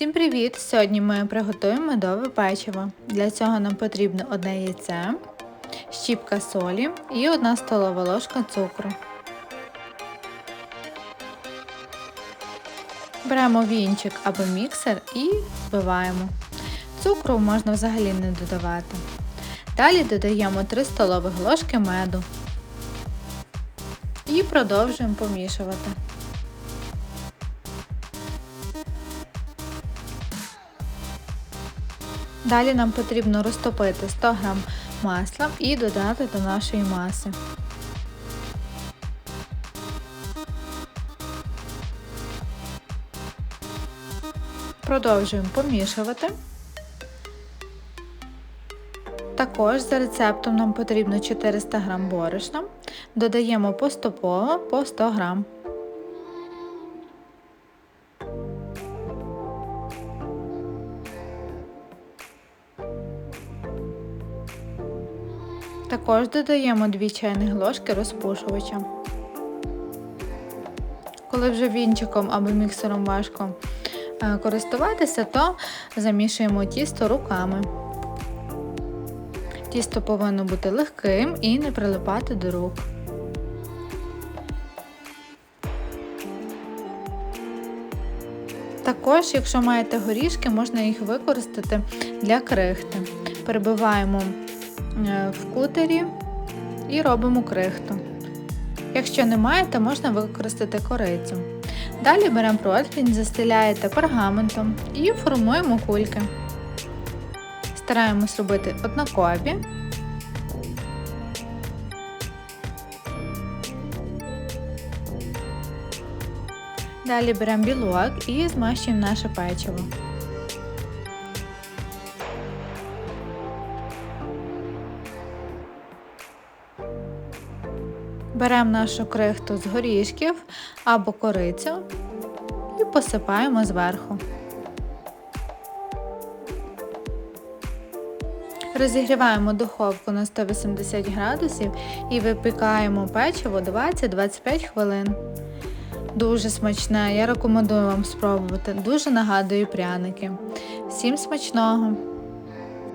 Всім привіт! Сьогодні ми приготуємо медове печиво. Для цього нам потрібно одне яйце, щіпка солі і одна столова ложка цукру. Беремо вінчик або міксер і збиваємо. Цукру можна взагалі не додавати. Далі додаємо 3 столових ложки меду і продовжуємо помішувати. Далі нам потрібно розтопити 100 г масла і додати до нашої маси. Продовжуємо помішувати. Також за рецептом нам потрібно 400 г борошна. Додаємо поступово по 100 г. Також додаємо 2 чайних ложки розпушувача. Коли вже вінчиком або міксером важко е, користуватися, то замішуємо тісто руками. Тісто повинно бути легким і не прилипати до рук. Також, якщо маєте горішки, можна їх використати для крихти. Перебиваємо в кутері і робимо крихту. Якщо не маєте, можна використати корицю. Далі беремо противень, застеляєте пергаментом і формуємо кульки. Стараємось робити однакові. Далі беремо білок і змащуємо наше печиво. Беремо нашу крихту з горішків або корицю і посипаємо зверху. Розігріваємо духовку на 180 градусів і випікаємо печиво 20-25 хвилин. Дуже смачне, я рекомендую вам спробувати. Дуже нагадую пряники. Всім смачного!